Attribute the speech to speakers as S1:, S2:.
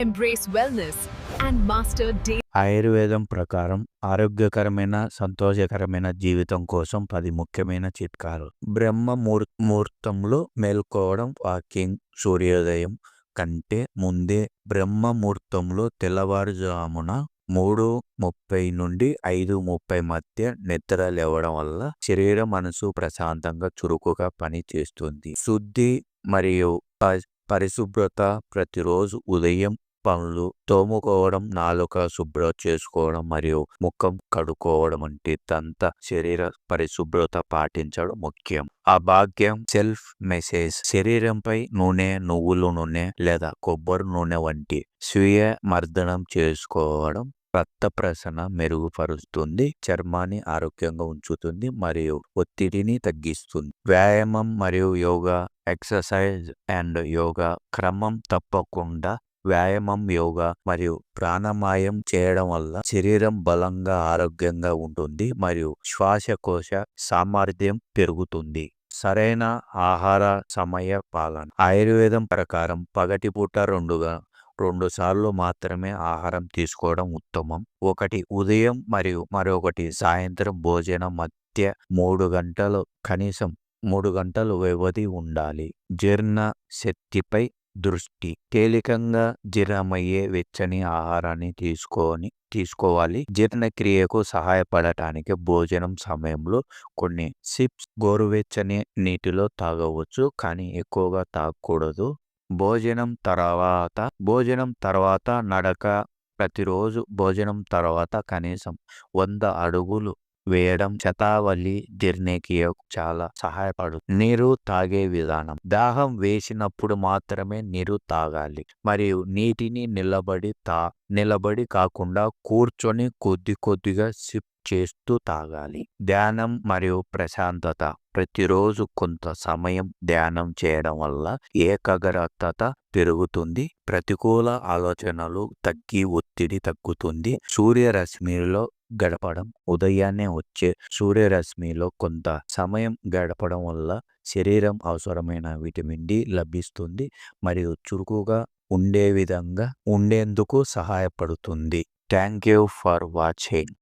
S1: Embrace wellness and master day.
S2: ఆయుర్వేదం ప్రకారం ఆరోగ్యకరమైన సంతోషకరమైన జీవితం కోసం పది ముఖ్యమైన చిట్కాలు బ్రహ్మ ముహూర్ ముహూర్తంలో మేల్కోవడం వాకింగ్ సూర్యోదయం కంటే ముందే బ్రహ్మ ముహూర్తంలో తెల్లవారుజామున మూడు ముప్పై నుండి ఐదు ముప్పై మధ్య నిద్ర లేవడం వల్ల శరీరం మనసు ప్రశాంతంగా చురుకుగా పనిచేస్తుంది శుద్ధి మరియు ప- పరిశుభ్రత ప్రతిరోజు ఉదయం పనులు తోముకోవడం నాలుక శుభ్రం చేసుకోవడం మరియు ముఖం కడుక్కోవడం వంటి దంత శరీర పరిశుభ్రత పాటించడం ముఖ్యం. ఆ భాగ్యం సెల్ఫ్ మెసేజ్ శరీరంపై నూనె నువ్వుల నూనె లేదా కొబ్బరి నూనె వంటి స్వీయ మర్దనం చేసుకోవడం రక్త ప్రసరణ మెరుగుపరుస్తుంది చర్మాన్ని ఆరోగ్యంగా ఉంచుతుంది మరియు ఒత్తిడిని తగ్గిస్తుంది. వ్యాయామం మరియు యోగా ఎక్సర్సైజ్ అండ్ యోగా క్రమం తప్పకుండా వ్యాయామం యోగా మరియు ప్రాణాయామం చేయడం వల్ల శరీరం బలంగా ఆరోగ్యంగా ఉంటుంది మరియు శ్వాసకోశ సామర్థ్యం పెరుగుతుంది. సరైన ఆహార సమయ పాలన. ఆయుర్వేదం ప్రకారం పగటిపూట రెండుగా రెండు సార్లు మాత్రమే ఆహారం తీసుకోవడం ఉత్తమం. ఒకటి ఉదయం మరియు మరొకటి సాయంత్రం భోజనం మధ్య మూడు గంటలు కనీసం మూడు గంటలు వ్యవధి ఉండాలి. జీర్ణ శక్తిపై దృష్టి తేలికంగా జీర్ణమయ్యే వెచ్చని ఆహారాన్ని తీసుకొని తీసుకోవాలి. జీర్ణక్రియకు సహాయపడటానికి భోజనం సమయంలో కొన్ని సిప్స్ గోరువెచ్చని నీటిలో తాగవచ్చు. కానీ ఎక్కువగా తాగకూడదు. భోజనం తర్వాత భోజనం తర్వాత నడక ప్రతిరోజు భోజనం తర్వాత కనీసం వంద అడుగులు వేయడం శతావళి జీర్ణక్రియకు చాలా సహాయపడుతుంది. నీరు తాగే విధానం. దాహం వేసినప్పుడు మాత్రమే నీరు తాగాలి. మరియు నీటిని నిలబడి తా నిలబడి కాకుండా కూర్చొని కొద్ది కొద్దిగా సిప్ చేస్తూ తాగాలి. ధ్యానం మరియు ప్రశాంతత. ప్రతిరోజు కొంత సమయం ధ్యానం చేయడం వల్ల ఏకాగ్రత పెరుగుతుంది. ప్రతికూల ఆలోచనలు తగ్గి ఒత్తిడి తగ్గుతుంది. సూర్యరశ్మిలో గడపడం ఉదయాన్నే వచ్చే సూర్యరశ్మిలో కొంత సమయం గడపడం వల్ల శరీరం అవసరమైన విటమిన్ డి లభిస్తుంది మరియు చురుకుగా ఉండే విధంగా ఉండేందుకు సహాయపడుతుంది. Thank you for watching.